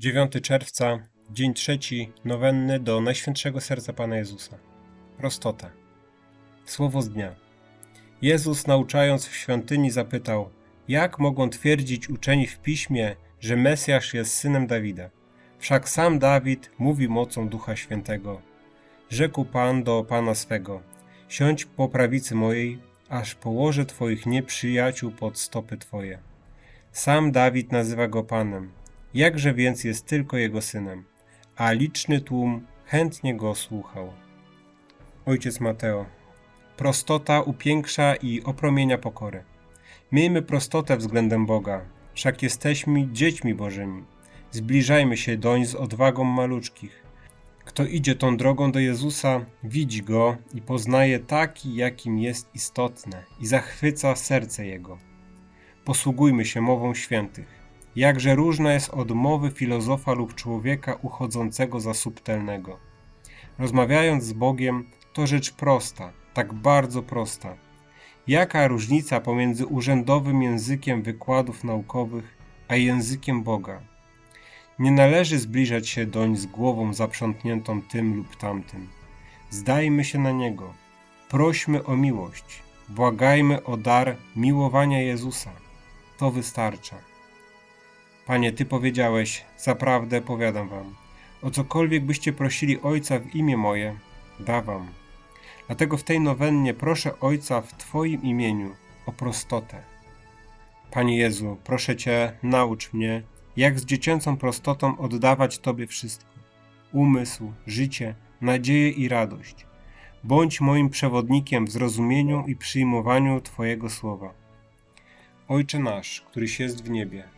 9 czerwca, dzień trzeci, nowenny do Najświętszego Serca Pana Jezusa. Prostota. Słowo z dnia. Jezus, nauczając w świątyni, zapytał: Jak mogą twierdzić uczeni w piśmie, że Mesjasz jest synem Dawida? Wszak sam Dawid mówi mocą Ducha Świętego. Rzekł Pan do Pana swego: Siądź po prawicy mojej, aż położę Twoich nieprzyjaciół pod stopy Twoje. Sam Dawid nazywa go Panem, jakże więc jest tylko jego synem, a liczny tłum chętnie go słuchał. Ojciec Mateo. Prostota upiększa i opromienia pokory. Miejmy prostotę względem Boga, wszak jesteśmy dziećmi Bożymi. Zbliżajmy się doń z odwagą maluczkich. Kto idzie tą drogą do Jezusa, widzi go i poznaje taki, jakim jest istotne, i zachwyca serce jego. Posługujmy się mową świętych. Jakże różna jest od mowy filozofa lub człowieka uchodzącego za subtelnego. Rozmawiając z Bogiem, to rzecz prosta, tak bardzo prosta. Jaka różnica pomiędzy urzędowym językiem wykładów naukowych a językiem Boga? Nie należy zbliżać się doń z głową zaprzątniętą tym lub tamtym. Zdajmy się na Niego. Prośmy o miłość. Błagajmy o dar miłowania Jezusa. To wystarcza. Panie, Ty powiedziałeś, zaprawdę powiadam Wam, o cokolwiek byście prosili Ojca w imię moje, da Wam. Dlatego w tej nowennie proszę Ojca w Twoim imieniu o prostotę. Panie Jezu, proszę Cię, naucz mnie, jak z dziecięcą prostotą oddawać Tobie wszystko umysł, życie, nadzieję i radość. Bądź moim przewodnikiem w zrozumieniu i przyjmowaniu Twojego słowa. Ojcze nasz, któryś jest w niebie,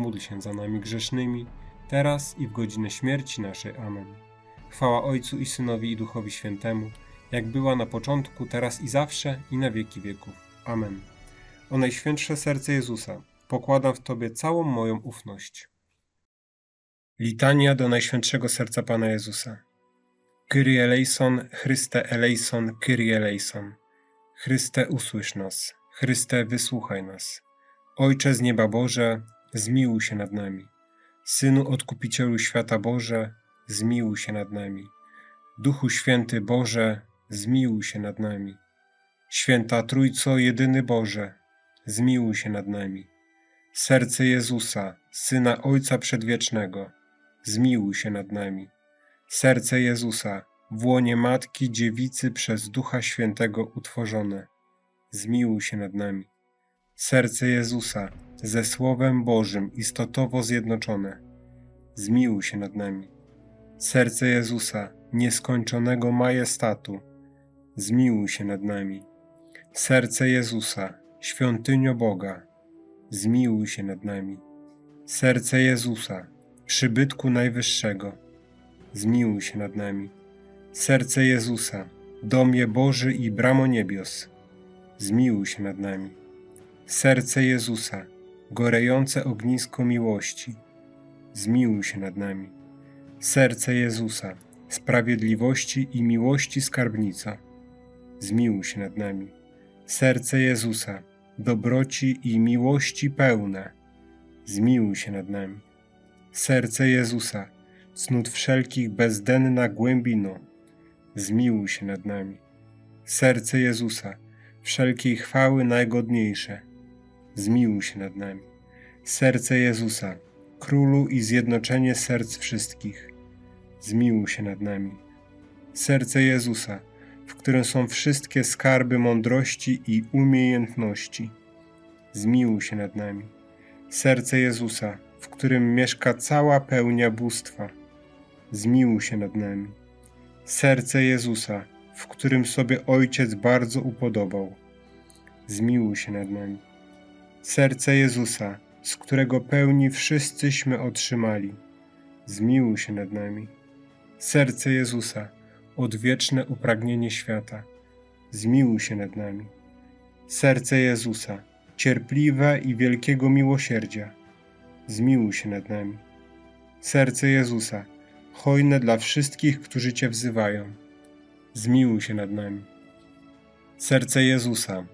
módl się za nami grzesznymi, teraz i w godzinę śmierci naszej. Amen. Chwała Ojcu i Synowi i Duchowi Świętemu, jak była na początku, teraz i zawsze, i na wieki wieków. Amen. O Najświętsze Serce Jezusa, pokładam w Tobie całą moją ufność. Litania do Najświętszego Serca Pana Jezusa. Kyrie eleison, Chryste eleison, Kyrie eleison. Chryste usłysz nas, Chryste wysłuchaj nas. Ojcze z nieba Boże, zmiłuj się nad nami. Synu Odkupicielu świata Boże, zmiłuj się nad nami. Duchu Święty Boże, zmiłuj się nad nami. Święta Trójco Jedyny Boże, zmiłuj się nad nami. Serce Jezusa, Syna Ojca Przedwiecznego, zmiłuj się nad nami. Serce Jezusa, w łonie Matki Dziewicy przez Ducha Świętego utworzone, zmiłuj się nad nami. Serce Jezusa, ze Słowem Bożym istotowo zjednoczone, zmiłuj się nad nami. Serce Jezusa, nieskończonego majestatu, zmiłuj się nad nami. Serce Jezusa, świątynio Boga, zmiłuj się nad nami. Serce Jezusa, przybytku Najwyższego, zmiłuj się nad nami. Serce Jezusa, domie Boży i bramo niebios, zmiłuj się nad nami. Serce Jezusa, gorejące ognisko miłości, zmiłuj się nad nami. Serce Jezusa, sprawiedliwości i miłości skarbnica, zmiłuj się nad nami. Serce Jezusa, dobroci i miłości pełne, zmiłuj się nad nami. Serce Jezusa, cnót wszelkich bezdenna głębino, zmiłuj się nad nami. Serce Jezusa, wszelkiej chwały najgodniejsze, zmiłuj się nad nami. Serce Jezusa, Królu i zjednoczenie serc wszystkich, zmiłuj się nad nami. Serce Jezusa, w którym są wszystkie skarby mądrości i umiejętności, zmiłuj się nad nami. Serce Jezusa, w którym mieszka cała pełnia bóstwa, zmiłuj się nad nami. Serce Jezusa, w którym sobie Ojciec bardzo upodobał, zmiłuj się nad nami. Serce Jezusa, z którego pełni wszyscyśmy otrzymali, zmiłuj się nad nami. Serce Jezusa, odwieczne upragnienie świata, zmiłuj się nad nami. Serce Jezusa, cierpliwe i wielkiego miłosierdzia, zmiłuj się nad nami. Serce Jezusa, hojne dla wszystkich, którzy Cię wzywają, zmiłuj się nad nami. Serce Jezusa,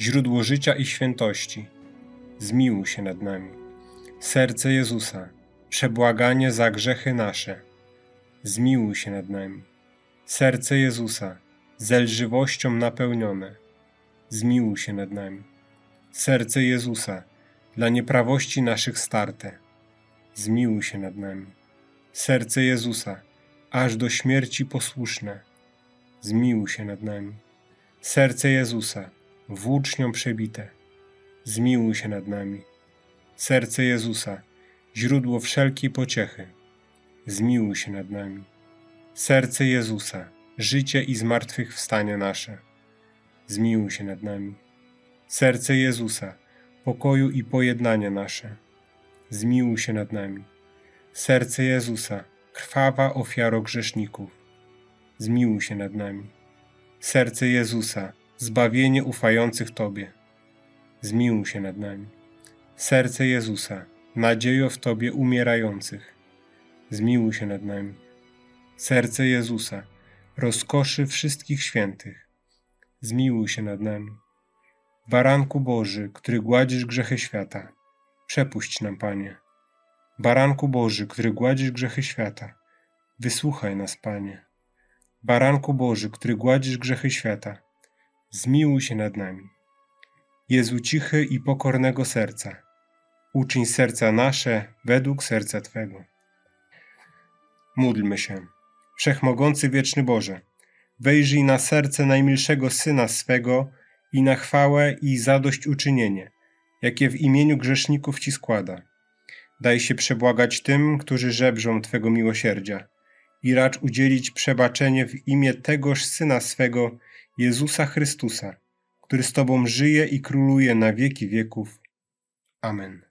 źródło życia i świętości, zmiłuj się nad nami. Serce Jezusa, przebłaganie za grzechy nasze, zmiłuj się nad nami. Serce Jezusa, zelżywością napełnione, zmiłuj się nad nami. Serce Jezusa, dla nieprawości naszych starte, zmiłuj się nad nami. Serce Jezusa, aż do śmierci posłuszne, zmiłuj się nad nami. Serce Jezusa, włócznią przebite, zmiłuj się nad nami. Serce Jezusa, źródło wszelkiej pociechy, zmiłuj się nad nami. Serce Jezusa, życie i zmartwychwstanie nasze, zmiłuj się nad nami. Serce Jezusa, pokoju i pojednanie nasze, zmiłuj się nad nami. Serce Jezusa, krwawa ofiaro grzeszników, zmiłuj się nad nami. Serce Jezusa, zbawienie ufających Tobie, zmiłuj się nad nami. Serce Jezusa, nadziejo w Tobie umierających, zmiłuj się nad nami. Serce Jezusa, rozkoszy wszystkich świętych, zmiłuj się nad nami. Baranku Boży, który gładzisz grzechy świata, przepuść nam, Panie. Baranku Boży, który gładzisz grzechy świata, wysłuchaj nas, Panie. Baranku Boży, który gładzisz grzechy świata, zmiłuj się nad nami. Jezu cichy i pokornego serca, uczyń serca nasze według serca Twego. Módlmy się. Wszechmogący wieczny Boże, wejrzyj na serce najmilszego Syna swego i na chwałę i zadośćuczynienie, jakie w imieniu grzeszników Ci składa. Daj się przebłagać tym, którzy żebrzą Twego miłosierdzia i racz udzielić przebaczenie w imię tegoż Syna swego, Jezusa Chrystusa, który z Tobą żyje i króluje na wieki wieków. Amen.